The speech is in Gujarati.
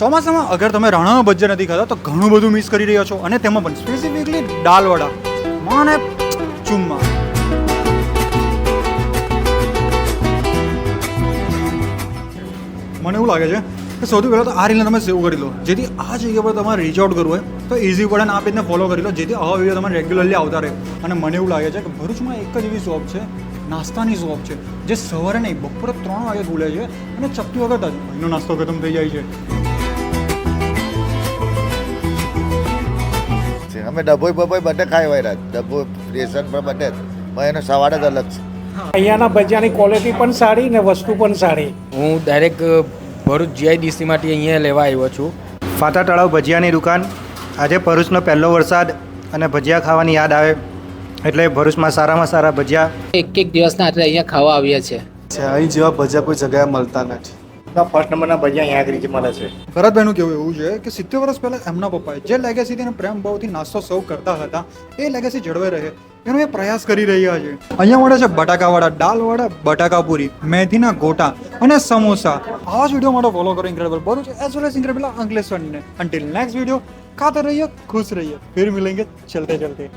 ચોમાસામાં અગર તમે રાણાનો ભજીયા નથી ખાતા, તો ઘણું બધું મિસ કરી રહ્યા છો. અને તેમાં પણ સ્પેસિફિકલી દાલવડા. માને ચુમ્મા. મને એવું લાગે છે કે સૌથી પહેલાં તો આ રીતના તમે સેવ કરી લો. જેથી આ જગ્યા પર તમારે રીચ આઉટ કરવું હોય, તો ઇઝી પડે ને આ પેજને ફોલો કરી લો. જેથી આવા વીડિયો તમારે રેગ્યુલરલી આવતા રહે. અને મને એવું લાગે છે કે ભરૂચમાં એક જ એવી શોપ છે, નાસ્તાની શોપ છે, જે સવારે નહીં, બપોરે ત્રણ વાગે ખુલે છે અને ચપટી વગર જ. એનો નાસ્તો ખતમ થઈ જાય છે. અમે ડભોઈ બભોઈ બધે ખાઈ વાયરા ડભોઈ સ્ટેશન પર બધે જ. પણ એનો સવાડ જ અલગ છે. અહીંયાના ભજીયાની ક્વોલિટી પણ સારી ને વસ્તુ પણ સારી. હું ડાયરેક્ટ ભરૂચ જીઆઈડીસીમાંથી અહીંયા લેવા આવ્યો છું. ફાતા તળાવ ભજીયાની દુકાન. આજે ભરૂચનો પહેલો વરસાદ અને ભજીયા ખાવાની યાદ આવે એટલે ભરૂચમાં સારામાં સારા ભજીયા એક એક દિવસના આટલે અહીંયા ખાવા આવ્યા છે અહીં જેવા ભજીયા કોઈ જગ્યાએ મળતા નથી. ફર્સ્ટ નંબરના ભજીયા અહીંયા આગળ મળે છે. ભરતભાઈનું કેવું એવું છે કે સિત્તેર વર્ષ પહેલાં એમના પપ્પાએ જે લેગેસીથી અને પ્રેમ ભાવથી નાસ્તો સર્વ કરતા હતા, એ લેગેસી જળવાઈ રહે. એનો એ પ્રયાસ કરી રહ્યા છે. અહીંયા મળે છે બટાકાવાળા, દાલવાળા, બટાકાપુરી, મેથીના ગોટા અને સમોસા. આવા જ વીડિયો માટે ફોલો કરો ઇન્ક્રેડિબલ છે એઝ વેલ એઝ ઇન્ક્રેડિબલ અંકલેશ્વરને. અન્ટિલ નેક્સ્ટ વીડિયો ખાતે રહીએ, ખુશ રહીએ. ફિર મિલેંગે, ચલતે ચલતે.